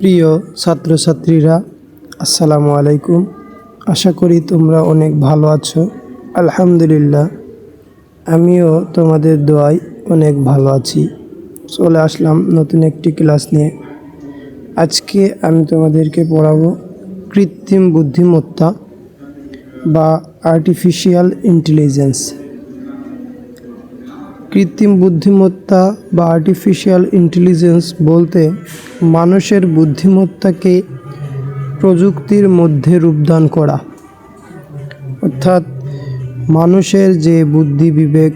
প্রিয় ছাত্রছাত্রীরা, আসসালামু আলাইকুম। আশা করি তোমরা অনেক ভালো আছো। আলহামদুলিল্লাহ, আমিও তোমাদের দোয়ায় অনেক ভালো আছি। চলে আসলাম নতুন একটি ক্লাস নিয়ে। আজকে আমি তোমাদেরকে পড়াবো কৃত্রিম বুদ্ধিমত্তা বা আর্টিফিশিয়াল ইন্টেলিজেন্স কৃত্রিম বুদ্ধিমত্তা বা আর্টিফিশিয়াল ইন্টেলিজেন্স বলতে মানুষের বুদ্ধিমত্তাকে প্রযুক্তির মধ্যে রূপদান করা। অর্থাৎ মানুষের যে বুদ্ধি বিবেক,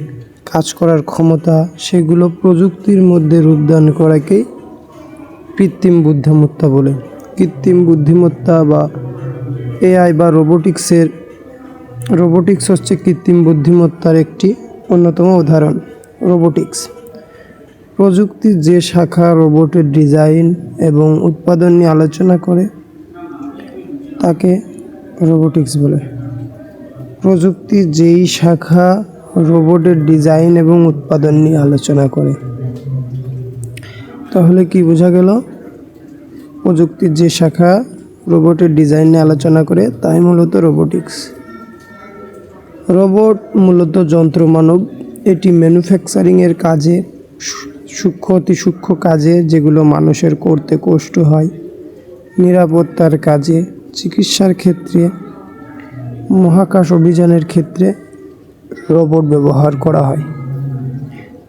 কাজ করার ক্ষমতা, সেগুলো প্রযুক্তির মধ্যে রূপদান করাকে কৃত্রিম বুদ্ধিমত্তা বলে। কৃত্রিম বুদ্ধিমত্তা বা এআই বা রোবোটিক্সের, রোবোটিক্স হচ্ছে কৃত্রিম বুদ্ধিমত্তার একটি অন্যতম উদাহরণ, রোবোটিক্স। প্রযুক্তির যে শাখা রোবটের ডিজাইন এবং উৎপাদন নিয়ে আলোচনা করে, তাকে রোবোটিক্স বলে। প্রযুক্তির যেই শাখা রোবটের ডিজাইন এবং উৎপাদন নিয়ে আলোচনা করে। তাহলে কি বোঝা গেল? প্রযুক্তির যে শাখা রোবটের ডিজাইন নিয়ে আলোচনা করে, তাই মূলত রোবোটিক্স। রোবট মূলত যন্ত্রমানব, এটি ম্যানুফ্যাকচারিংয়ের কাজে সূক্ষ্ম অতি সূক্ষ্ম কাজে যেগুলো মানুষের করতে কষ্ট হয়, নিরাপত্তার কাজে, চিকিৎসার ক্ষেত্রে, মহাকাশ অভিযানের ক্ষেত্রে রোবট ব্যবহার করা হয়।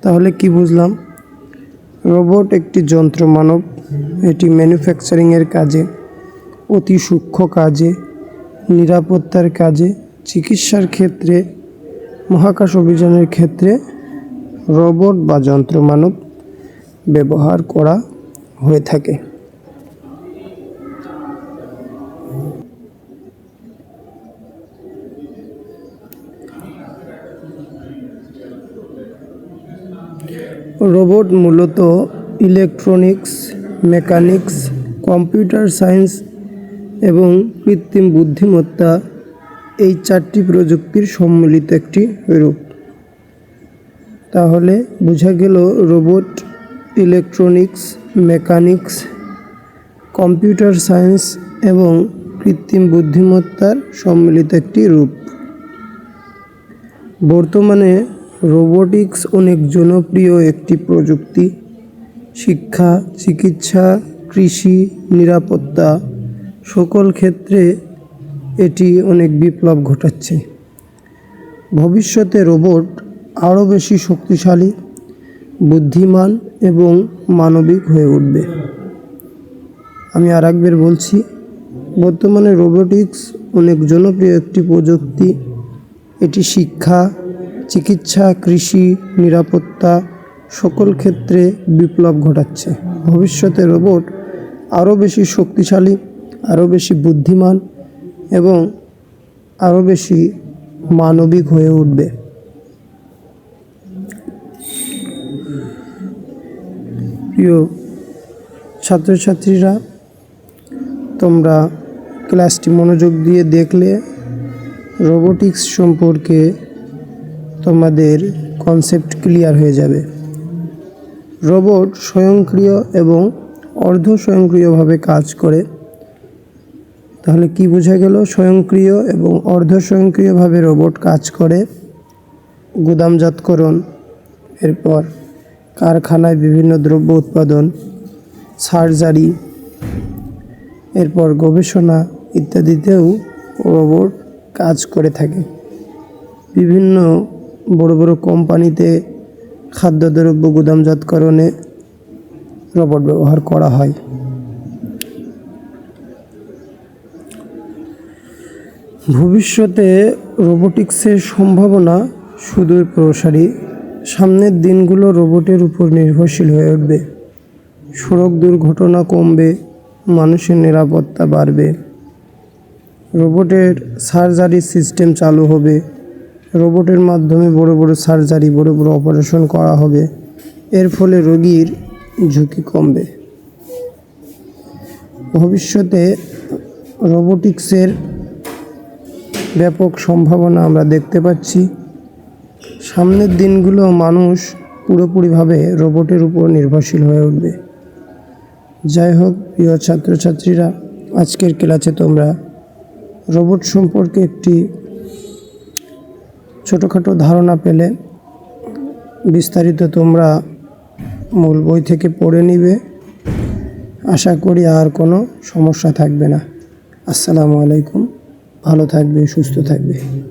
তাহলে কি বুঝলাম? রোবট একটি যন্ত্রমানব এটি ম্যানুফ্যাকচারিংয়ের কাজে, অতি সূক্ষ্ম কাজে, নিরাপত্তার কাজে, চিকিৎসার ক্ষেত্রে, মহাকাশ অভিযানের ক্ষেত্রে রোবট বা যন্ত্রমানব ব্যবহার করা হয়ে থাকে। রোবট মূলত ইলেকট্রনিক্স, মেকানিক্স, কম্পিউটার সায়েন্স এবং কৃত্রিম বুদ্ধিমত্তা এই চারটি প্রযুক্তির সম্মিলিত একটি রূপ। তাহলে বোঝা গেল robot electronics mechanics computer science এবং কৃত্রিম বুদ্ধিমত্তার সম্মিলিত একটি রূপ। বর্তমানে রোবোটিক্স অনেক জনপ্রিয় একটি প্রযুক্তি, শিক্ষা, চিকিৎসা, কৃষি, নিরাপত্তা, সকল ক্ষেত্রে এটি অনেক বিপ্লব ঘটাচ্ছে। ভবিষ্যতে রোবট আরও বেশি শক্তিশালী বুদ্ধিমান এবং মানবিক হয়ে উঠবে। আমি আর একবার বলছি, বর্তমানে রোবোটিক্স অনেক জনপ্রিয় একটি প্রযুক্তি। এটি শিক্ষা, চিকিৎসা, কৃষি, নিরাপত্তা সকল ক্ষেত্রে বিপ্লব ঘটাচ্ছে। ভবিষ্যতে রোবট আরও বেশি শক্তিশালী, আরও বেশি বুদ্ধিমান এবং আরও বেশি মানবিক হয়ে উঠবে। প্রিয় ছাত্রছাত্রীরা, তোমরা ক্লাসটি মনোযোগ দিয়ে দেখলে রোবোটিক্স সম্পর্কে তোমাদের কনসেপ্ট ক্লিয়ার হয়ে যাবে। রোবট স্বয়ংক্রিয় এবং অর্ধ স্বয়ংক্রিয়ভাবে কাজ করে। তাহলে কি বোঝা গেল? স্বয়ংক্রিয় এবং অর্ধ স্বয়ংক্রিয়ভাবে রোবট কাজ করে। গুদামজাতকরণ, এরপর কারখানায় বিভিন্ন দ্রব্য উৎপাদন, সার্জারি, এরপর গবেষণা ইত্যাদিতেও রোবট কাজ করে থাকে। বিভিন্ন বড় বড় কোম্পানিতে খাদ্যদ্রব্য গুদামজাতকরণে রোবট ব্যবহার করা হয়। ভবিষ্যতে রোবোটিক্সের সম্ভাবনা সুদূর প্রসারী সামনের দিনগুলো রোবটের উপর নির্ভরশীল হয়ে উঠবে। সড়ক দুর্ঘটনা কমবে, মানুষের নিরাপত্তা বাড়বে। রোবটের সার্জারি সিস্টেম চালু হবে। রোবটের মাধ্যমে বড় বড় সার্জারি, বড় বড় অপারেশন করা হবে। এর ফলে রোগীর ঝুঁকি কমবে। ভবিষ্যতে রোবোটিক্সের ব্যাপক সম্ভাবনা আমরা দেখতে পাচ্ছি। সামনের দিনগুলো মানুষ পুরোপুরিভাবে রোবটের উপর নির্ভরশীল হয়ে উঠবে। যাই হোক, প্রিয় ছাত্রছাত্রীরা, আজকের ক্লাসে তোমরা রোবট সম্পর্কে একটি ছোটোখাটো ধারণা পেলে বিস্তারিত তোমরা মূল বই থেকে পড়ে নিবে। আশা করি আর কোনো সমস্যা থাকবে না। আসসালামু আলাইকুম। ভালো থাকবে, সুস্থ থাকবে।